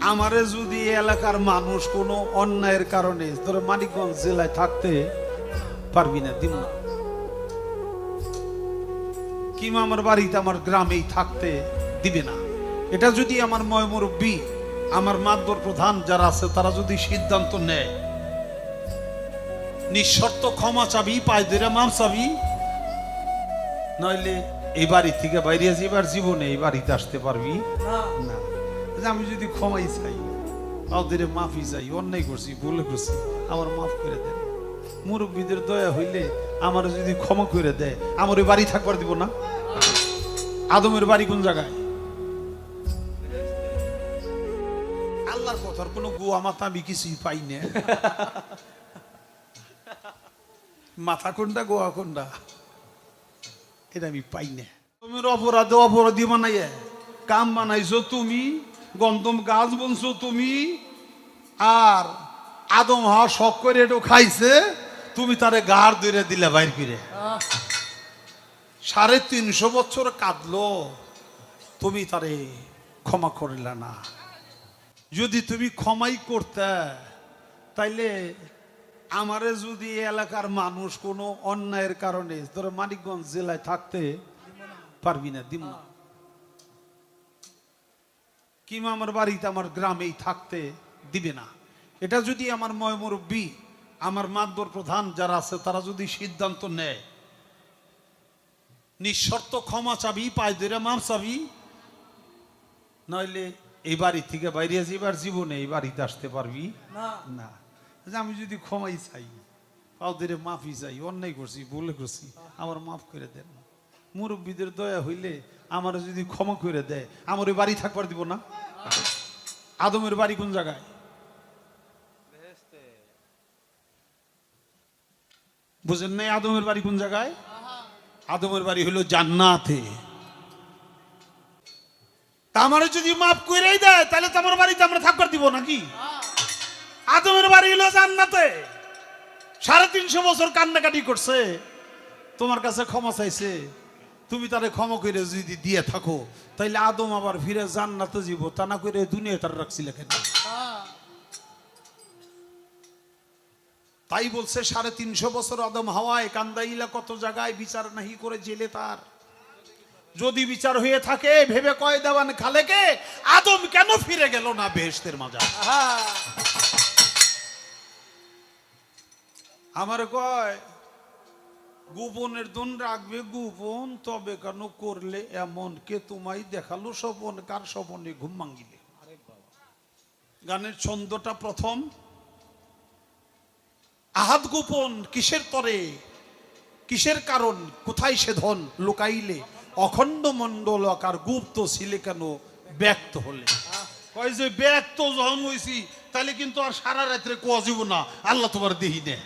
আমারে যদি এলাকার মানুষ কোনো অন্যায়ের কারণে ধরো মানিকগঞ্জ জেলায় থাকতে পারবি না দিব না। কিংবা আমার বাড়িতে আমার গ্রামেই থাকতে দিবে না। এটা যদি আমার ময়মুরব্বী আমার মাদ্দর প্রধান যারা আছে তারা যদি সিদ্ধান্ত নেয় নিঃশর্ত ক্ষমা চাবি পায়ে ধরে মাম চাবি নইলে এই বাড়ি থেকে বাইরে যাবার জীবনে এই বাড়িতে আসতে পারবি না। যে আমি যদি ক্ষমাই চাই ওদের মাফি চাই, অন্যায় করছি, ভুলে করছি, আমার মাফ করে দেন। মুরব্বীদের দয়া হইলে আমার যদি ক্ষমা করে দেয়, আমার ওই বাড়ি থাকবার দিব না? আদমের বাড়ি কোন জায়গায়? আল্লাহর কথার কোনো গোয়া মাথা আমি কিছুই পাই না। মাথা কোনটা গোয়া কোনটা? এটা আমি পাই না। তুমি অপরাধে অপরাধী বানাইয়া, কাম বানাইছো তুমি? গন্ধম গাছ বলছো তুমি? আর আদম হওয়া শখ করে এটু খাইছে, তুমি তারে গাড় ধরে দিলে বাইর করে। সাড়ে তিনশো বছর কাঁদলো, তুমি তারে ক্ষমা করিলা না। যদি তুমি ক্ষমাই করতে, তাইলে আমারে যদি এলাকার মানুষ কোনো অন্যায়ের কারণে ধরো মানিকগঞ্জ জেলায় থাকতে পারবি না দিব না। কিংবা আমার বাড়িতে আমার গ্রামেই থাকতে দিবে না। এটা যদি আমার ময়মুরব্বী আমার মাদ্দর প্রধান যারা আছে তারা যদি সিদ্ধান্ত নেয় নিঃশর্ত ক্ষমা চাবি পায়ে ধরে মাম চাবি নইলে এই বাড়ি থেকে বাইরে যাবার জীবনে এই বাড়িতে আসতে পারবি? না। যে আমি যদি ক্ষমাই চাই ওদের মাফি চাই অন্যায় করছি ভুলে করছি আমার মাফ করে দেন। মুরব্বীদের দয়া হইলে আমার যদি ক্ষমা করে দেয়, আমার ওই বাড়ি থাকবার দিব না? আদমের বাড়ি কোন জায়গায়? বুঝেন নাই আদমের বাড়ি কোন জায়গায়? আদমের বাড়ি হলো জান্নাতে। আমারে যদি মাফ করেই দেয়, তাহলে তো আমার বাড়িতে আমরা থাকবার দিব নাকি? আদমের বাড়ি হলো জান্নাতে। সাড়ে তিনশো বছর কান্নাকাটি করছে। তোমার কাছে ক্ষমা চাইছে। তুমি তারে ক্ষমা করে যদি দিয়ে থাকো তাইলে আদম আবার ফিরে জান্নাতে যাব তা না করে দুনিয়া তার রাখছিল কেন তাই বলছে সাড়ে তিনশো বছর আদম হাওয়ায় কান্দাইলা কত জায়গায় বিচার নাহি করে জেলে তার। যদি বিচার হয়ে থাকে ভেবে কয় দেওয়ান খালেকে আদম কেন ফিরে গেল না বেহেস্তের মাজা আমার কয় গোপনের দন রাখবে গোপন, তবে কেন করলে এমন? কে তোমায় দেখাল স্বপন? কার স্বপনে ঘুম ভাঙ্গিলে গানের ছন্দটা প্রথম। আহাত গোপন, কিসের তরে? কিসের কারণ? কোথায় সে ধন? লুকাইলে। অখণ্ড মণ্ডল আকার গুপ্ত ছিলে কেন? ব্যক্ত হলে। কয় যে ব্যক্ত যখন হয়েছি তাহলে কিন্তু আর সারা রাত্রে কোয়া যাব না। আল্লাহ তোমার দেহি নে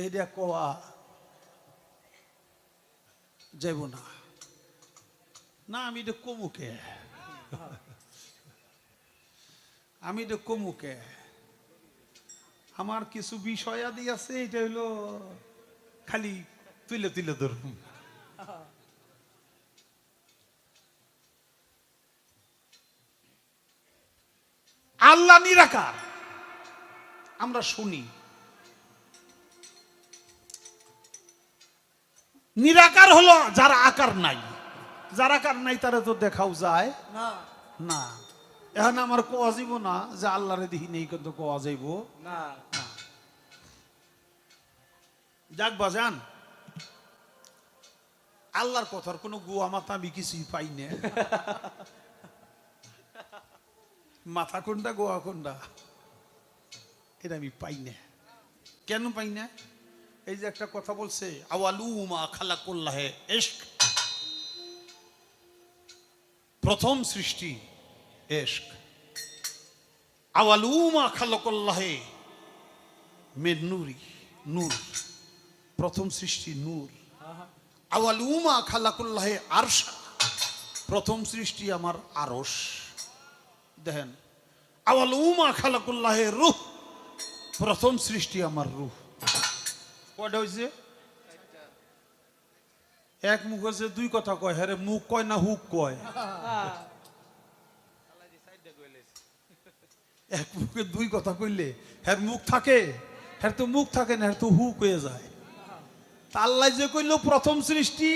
এইটা কোয়া, যাইব না। না, আমি এটা কমুকে আমি এটা কমুকে আমার কিছু বিষয়াদি আছে, এটা হইল খালি তুলে তুলে ধরুন। আল্লাহ নিরাকার। আমরা শুনি। নিরাকার হলো যার আকার নাই। যার আকার নাই তারা তো দেখাও যায়। না। এখন আমার কোয়া যাইব না যে আল্লাহরে দেখি নেই কিন্তু কোয়া যাইব? যাক বাজান। আল্লাহর কথার কোনো গুয়া মাথা আমি কিছুই পাই না। মাথা কোনটা গোয়া কোনটা? এটা আমি পাই না। কেন পাই না? এই যে একটা কথা বলছে, আওয়ালুমা খালা করলাহে এশক। প্রথম সৃষ্টি এশক। আওয়ালুমা খালাকুল্লাহে মে নুরি, নূর। প্রথম সৃষ্টি নূর। আওয়ালুমা খালাকুল্লাহে আরশা। প্রথম সৃষ্টি আমার আরশ। দেখেন, আওয়ালুমা খালাকুল্লাহে রুহ। প্রথম সৃষ্টি আমার রুহ। কয়টা হয়েছে এক মুখে যে দুই কথা কয়। হ্যাঁ মুখ কয় না হুক কয়? এক মুখে দুই কথা কইলে হ্যার মুখ থাকে হ্যার তো মুখ থাকে না হ্যার তো হুক হয়ে যায়। আল্লাহ যে কইল প্রথম সৃষ্টি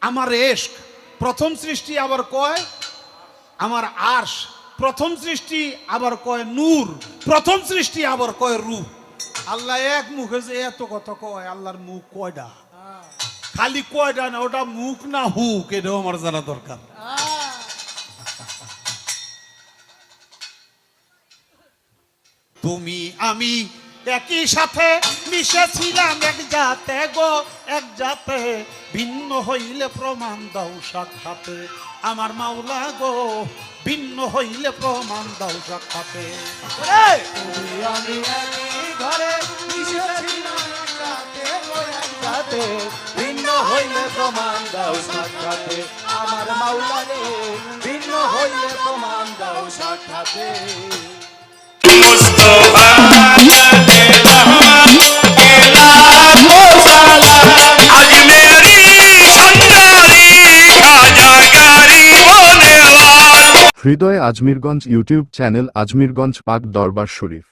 আমার এশক প্রথম সৃষ্টি আবার কয় আমার আর্শ প্রথম সৃষ্টি আবার কয় নূর প্রথম সৃষ্টি আবার কয় রূপ। আল্লাহ এক মুখে যে এত কথা কয় আল্লাহর মুখ কয়টা খালি কয়টা না ওটা মুখ না হুক এটাও আমার জানা দরকার। তুমি আমি একই সাথে মিশেছিলাম এক জাতে গো এক জাতে ভিন্ন হইলে প্রমাণ দাও সাক্ষাতে। আমার মাওলা গো ভিন্ন হইলে প্রমাণ দাও সাক্ষাতে। তুমি আমি হৃদয় আজমিরগঞ্জ ইউটিউব চ্যানেল আজমিরগঞ্জ পাক দরবার শরীফ।